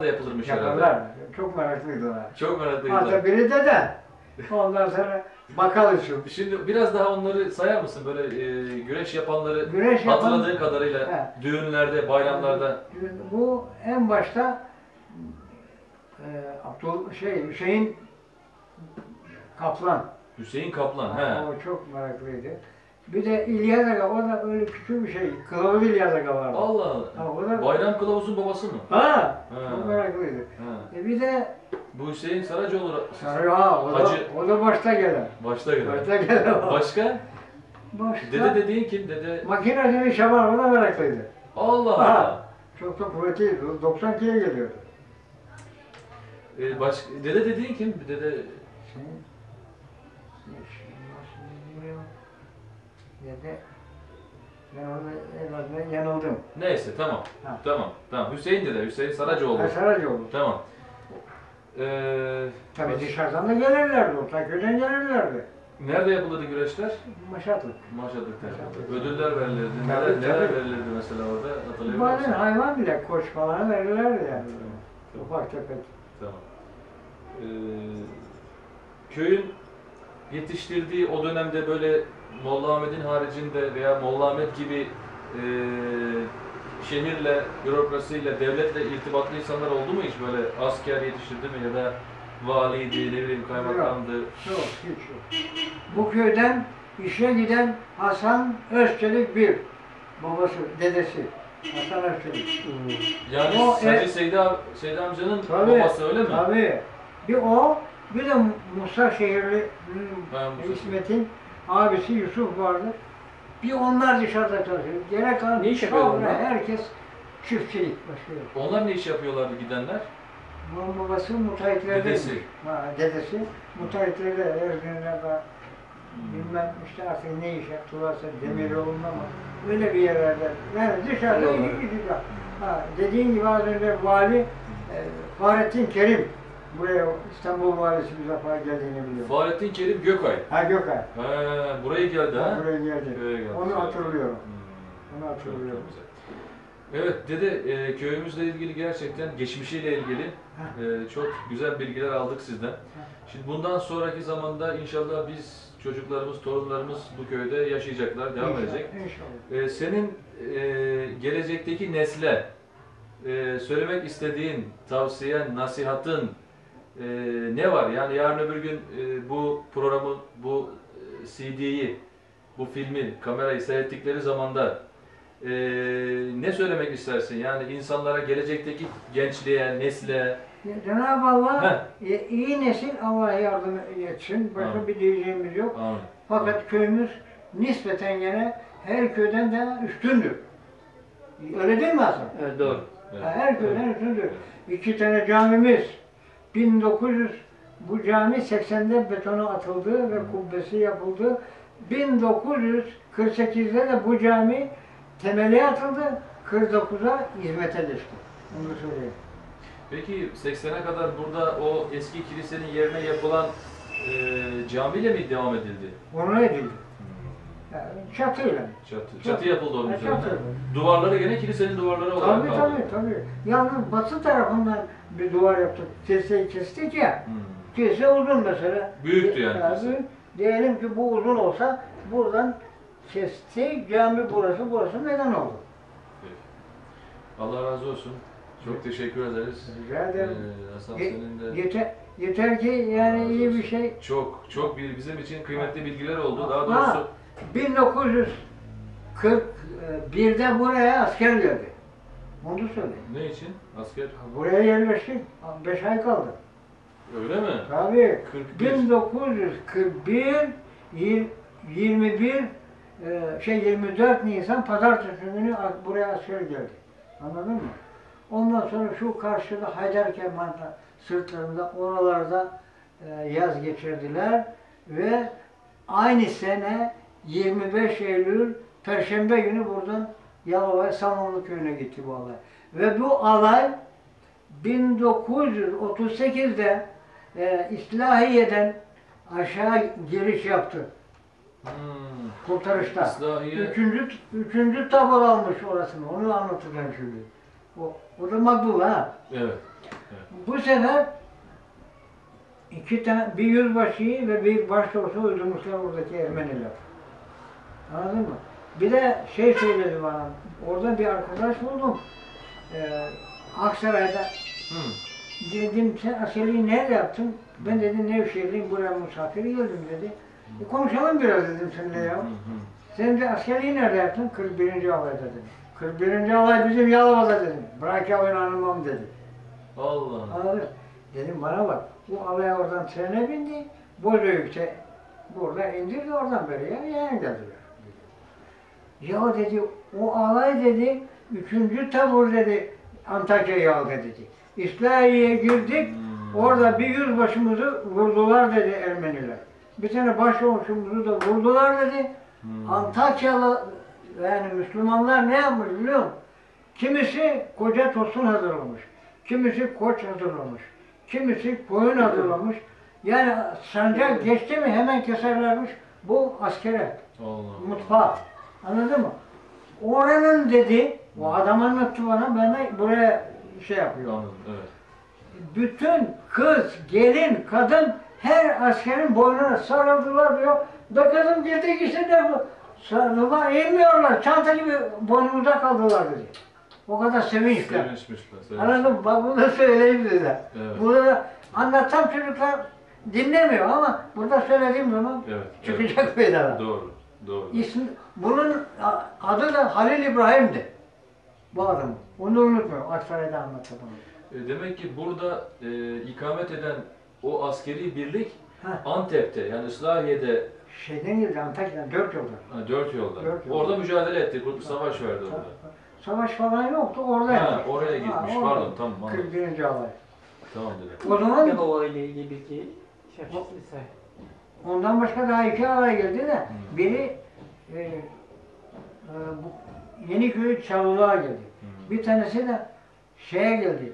da yapılırmış herhalde. Yaparlar. Çok meraklıydılar. Çok meraklıyım. Hatta biri de de. Ondan sonra bakalım şu. Şimdi biraz daha onları sayar mısın? Böyle e, güreş yapanları Güreş yapan- hatırladığın kadarıyla He. düğünlerde, bayramlarda. Bu en başta e, Abdül şey Hüseyin Kaplan. Hüseyin Kaplan. He. O çok meraklıydı. Bir de İlyas Aga, o da öyle küçük bir şey. Kılavuz İlyas Aga vardı. Allah Ha, Allah. o da, Bayram Kılavuz'un babası mı? ha, Ha. çok meraklıydı. He. E bir de Bu Hüseyin Saracoğlu Sarı ha, o da, Hacı. o da başta gelen. başta gelen. Başta gelen. Başka? Başta. Dede dediğin kim? Dede. Makinacının Şaban, o da meraklıydı. Allah Allah. Ha. Çok da kuvvetliydi. 90 kilo geliyordu. E, baş... Dede dediğin kim? Dede Şey, şey, bilmiyorum. Da ben orada herhalde yanıldım. neyse tamam. Ha. Tamam. Tamam. Hüseyin dede. Hüseyin Saracoğlu. Ha, Saracoğlu. Tamam. Ee, Tabii baş- dışarıdan da gelirlerdi, Ortaköy'den gelirlerdi. Nerede yapılırdı güreşler? Maşatlık. Maşadık'ta. Maşadık. Ödüller verilirdi. Tabii, Neler, neler tabii. verilirdi mesela orada? Hatırlıyor Bazen hayvan bile koç falan verirlerdi yani. Ufak tefek. Tamam. Ee, köyün yetiştirdiği o dönemde böyle Molla Ahmet'in haricinde veya Molla Ahmet gibi e, şehirle, bürokrasiyle, devletle irtibatlı insanlar oldu mu hiç böyle asker yetiştirdi mi ya da valiydi, ne bileyim kaymakamdı? Yok, hiç yok. Bu köyden işe giden Hasan Özçelik bir. Babası, dedesi. Hasan Özçelik. Yani O, Sadi e- Seydi, am- Seydi amcanın Tabii, babası öyle mi? Tabii. Bir o, bir de Musa Şehirli Ha, Musa İsmet'in abisi Yusuf vardı. Bir onlar dışarıda çalışıyor. Gene kalan Ne iş yapıyorlar onlar? herkes çiftçilik başlıyor. Onlar ne iş yapıyorlardı gidenler? Bunun babası müteahhitlerde. Dedesi. Ha, dedesi müteahhitlerde Erzincan'da da bilmem işte artık ne iş yaptılarsa Demiroğlu'nda mı öyle bir yerlerde. Yani dışarıda iyi gidiyor. Ha, dediğin gibi az önce vali e, Fahrettin Kerim buraya İstanbul valisi defa geldiğini biliyorum. Fahrettin Kerim Gökay. Ha Gökay. Ha, buraya geldi ha. Buraya geldi. Köye geldi. Onu hatırlıyorum. Hmm. Onu Çok, çok hatırlıyorum. güzel. Evet dede e, köyümüzle ilgili gerçekten geçmişiyle ilgili e, çok güzel bilgiler aldık sizden. Şimdi bundan sonraki zamanda inşallah biz çocuklarımız, torunlarımız bu köyde yaşayacaklar, devam İnşallah, edecek. İnşallah. E, senin e, gelecekteki nesle e, söylemek istediğin tavsiyen, nasihatın e, ne var? Yani yarın öbür gün e, bu programı, bu e, CD'yi, bu filmi, kamerayı seyrettikleri zamanda e, ne söylemek istersin? Yani insanlara, gelecekteki gençliğe, nesle, Cenab-ı Allah e, iyi nesil Allah yardım etsin. Başka Amin. bir diyeceğimiz yok. Amin. Fakat köyümüz nispeten gene her köyden de üstündür. Öyle değil mi Hasan? Evet doğru. Evet. Her köyden üstündür. İki tane camimiz. 1900 bu cami 80'de betona atıldı ve kubbesi yapıldı. 1948'de de bu cami temeli atıldı. 49'a hizmete geçti. Onu söyleyeyim. Peki 80'e kadar burada o eski kilisenin yerine yapılan e, camiyle mi devam edildi? Ona edildi. Yani çatıyla. Çatı, çatı yapıldı onun üzerine. çatı. Duvarları gene kilisenin duvarları olarak Tabii kaldı. tabii tabii. Yalnız batı tarafından bir duvar yaptık. Kiliseyi kestik ya. Hmm. Kilise uzun mesela. Büyüktü yani Ya, kilise. büyük. Diyelim ki bu uzun olsa buradan kestik. Cami burası, burası neden oldu? Peki. Allah razı olsun. Çok teşekkür ederiz. Rica ederim. Ee, Hasan Ye- senin de Yeter, yeter ki yani iyi bir şey. çok çok bir bizim için kıymetli bilgiler oldu. Daha Ha. Doğrusu 1941'de buraya asker geldi. Da söyleyeyim. ne için? Asker. Buraya yerleştik. 5 ay kaldı. Öyle mi? Tabii. 41. 1941 yir- 21 e, şey 24 Nisan pazartesi günü buraya asker geldi. Anladın mı? Ondan sonra şu karşıda Haydarkemal'da sırtlarında oralarda e, yaz geçirdiler ve aynı sene 25 Eylül Perşembe günü buradan Yalova Samanlı köyüne gitti bu alay. Ve bu alay 1938'de e, İslahiye'den aşağı giriş yaptı. Hmm. Kurtarışta. İslahiye Üçüncü, üçüncü tabur almış orasını. Onu anlatacağım şimdi. O, o da makbul ha. Evet. Bu sefer iki tane bir yüzbaşıyı ve bir başçavuşu öldürmüşler oradaki Ermeniler. Anladın mı? Bir de şey söyledi bana. Orada bir arkadaş buldum. Ee, Aksaray'da Hı. dedim sen askerliği nerede yaptın? Ben dedim Nevşehir'liyim buraya misafir geldim dedi. E, konuşalım biraz dedim seninle ya. Hı hı. Sen de askerliği nerede yaptın? 41. alayda dedim. 41. alay bizim Yalova'da dedim. Bırak ya oynanmam dedi. Allah Allah. Anladın? Dedim bana bak, bu alaya oradan trene bindi, Bozüyük'te burada indirdi oradan böyle ya yan geldiler. Ya dedi, o alay dedi, üçüncü tabur dedi, Antakya'yı aldı dedi. İslahiye'ye girdik, Hmm. orada bir yüzbaşımızı vurdular dedi Ermeniler. Bir tane başçavuşumuzu da vurdular dedi. Hmm. Antakyalı yani Müslümanlar ne yapmış biliyor musun? Kimisi koca tosun hazırlamış. Kimisi koç hazırlamış. Kimisi koyun hazırlamış. Yani sancak geçti mi hemen keserlermiş bu askere, Allah Allah. mutfağa. Anladın mı? Oranın dedi, o adam anlattı bana, ben de buraya şey yapıyorum. Anladım. Evet. Bütün kız, gelin, kadın her askerin boynuna sarıldılar diyor. Da kızım girdik işte de bu. Sarılıma eğilmiyorlar. Çanta gibi boynumuza kaldılar dedi. O kadar sevinçler. Sevinçmişler. sevinçler. Anladın mı? Bak bunu söyleyeyim size. Evet. Burada da anlatsam çocuklar dinlemiyor ama burada söylediğim zaman Evet. çıkacak meydana. evet. Doğru. Doğru. İsmi, bunun adı da Halil İbrahim'di. Bu adam. Onu unutmuyorum. Aksaray'da anlattı bunu. E, Demek ki burada e, ikamet eden o askeri birlik Heh. Antep'te yani Islahiye'de Şeyden geldi Antakya'dan dört yoldan. ha, dört yolda. Dört yolda. Orada mücadele etti. kur- Savaş verdi orada. Savaş falan yoktu orada. Ha, yapmış. oraya gitmiş. orada. Pardon tamam anladım. 41. alay. Tamam dedi. O zaman Yalova ile ilgili bilgi şey yapmışsın sen. ondan başka daha iki alay geldi de Hı. biri e, e, bu Yeniköy Çalılığa geldi. Hı. Bir tanesi de şeye geldi.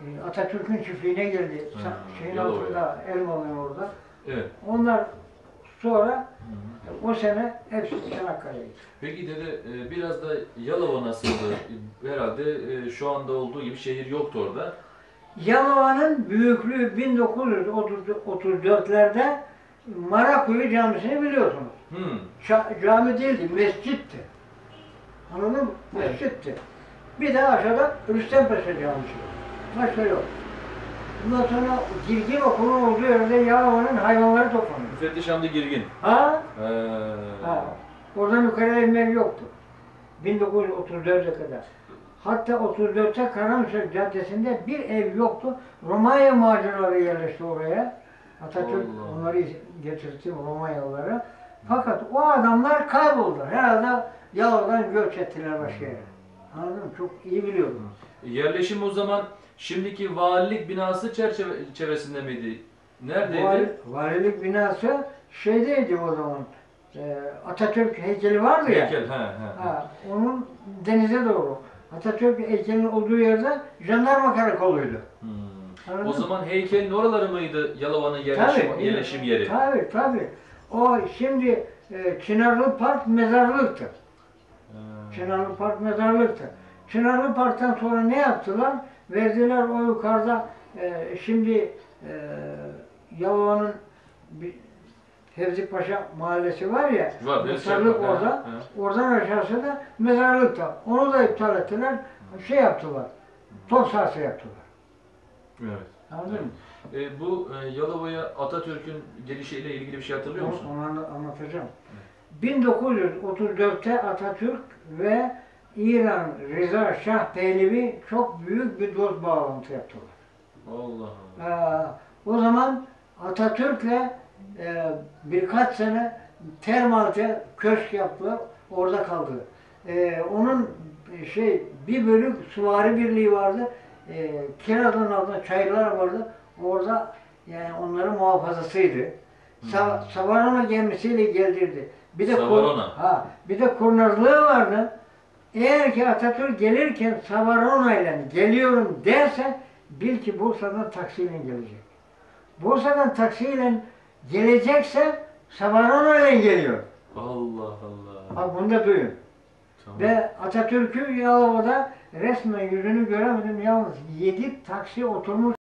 e, Atatürk'ün çiftliğine geldi. Hı, Şeyin Yalova'ya. altında, Elmalı'nın orada. Evet. Onlar sonra o sene hepsi Çanakkale'ye gitti. Peki dede e, biraz da Yalova nasıldı? Herhalde e, şu anda olduğu gibi şehir yoktu orada. Yalova'nın büyüklüğü 1934'lerde Marakuyu Camisi'ni biliyorsunuz. Hı. Ça- cami değildi, mescitti. Anladın mı? Evet. Mescitti. Bir de aşağıda Rüstempaşa Camisi. Başka yok. Bundan sonra Girgin okulun olduğu yerde Yalova'nın hayvanları toplanıyor. Müfettiş Hamdi Girgin. Ha? Ee, Ha. Oradan yukarı evler yoktu. 1934'e kadar. Hatta 34'te Karamsök Caddesi'nde bir ev yoktu. Romanya maceraları yerleşti oraya. Atatürk Allah. onları getirtti Romanyalılara. Fakat o adamlar kayboldu. Herhalde Yalova'dan göç ettiler başka yere. Anladın mı? Çok iyi biliyorum. Yerleşim o zaman şimdiki valilik binası çerçeve çevresinde miydi? Neredeydi? Vali- valilik binası şeydeydi o zaman. Ee, Atatürk heykeli vardı ya. Heykel, he, he. Ha, onun denize doğru. Atatürk heykelinin olduğu yerde jandarma karakoluydu. Hmm. Anladın O mı? zaman heykelin oraları mıydı Yalova'nın yerleşim, Tabii, yerleşim yeri? Tabii tabii. O şimdi e, Çınarlı Park mezarlıktı. Ee, Çınarlı Park mezarlıktı. Çınarlı Park'tan sonra ne yaptılar? Verdiler o yukarıda e, şimdi e, Yalova'nın bir Fevzi Paşa mahallesi var ya, Var, mezarlık Paşa, orada. he, Oradan aşağısı da mezarlıkta. Onu da iptal ettiler. Şey yaptılar. Top sahası yaptılar. Evet. Anladın mı? E, bu e, Yalova'ya Atatürk'ün gelişiyle ilgili bir şey hatırlıyor musun? onu anla- anlatacağım. 1934'te Atatürk ve İran Rıza Şah Pehlevi çok büyük bir dost bağlantı yaptılar. Allah Allah. Ee, o zaman Atatürk'le e, birkaç sene Termal'de köşk yaptılar, orada kaldı. Ee, onun e, şey bir bölük süvari birliği vardı, e, Kiraz'ın altında çayırlar vardı, orada yani onların muhafazasıydı. Sa Hmm. Savarona gemisiyle geldirdi. Bir de kur- ha, bir de kurnazlığı vardı. Eğer ki Atatürk gelirken Savarona ile geliyorum derse bil ki Bursa'dan taksiyle gelecek. Bursa'dan taksiyle gelecekse Savarona ile geliyor. Allah Allah. Bak bunu da duyun. Tamam. Ve Atatürk'ü Yalova'da resmen yüzünü göremedim. Yalnız yedi taksi oturmuş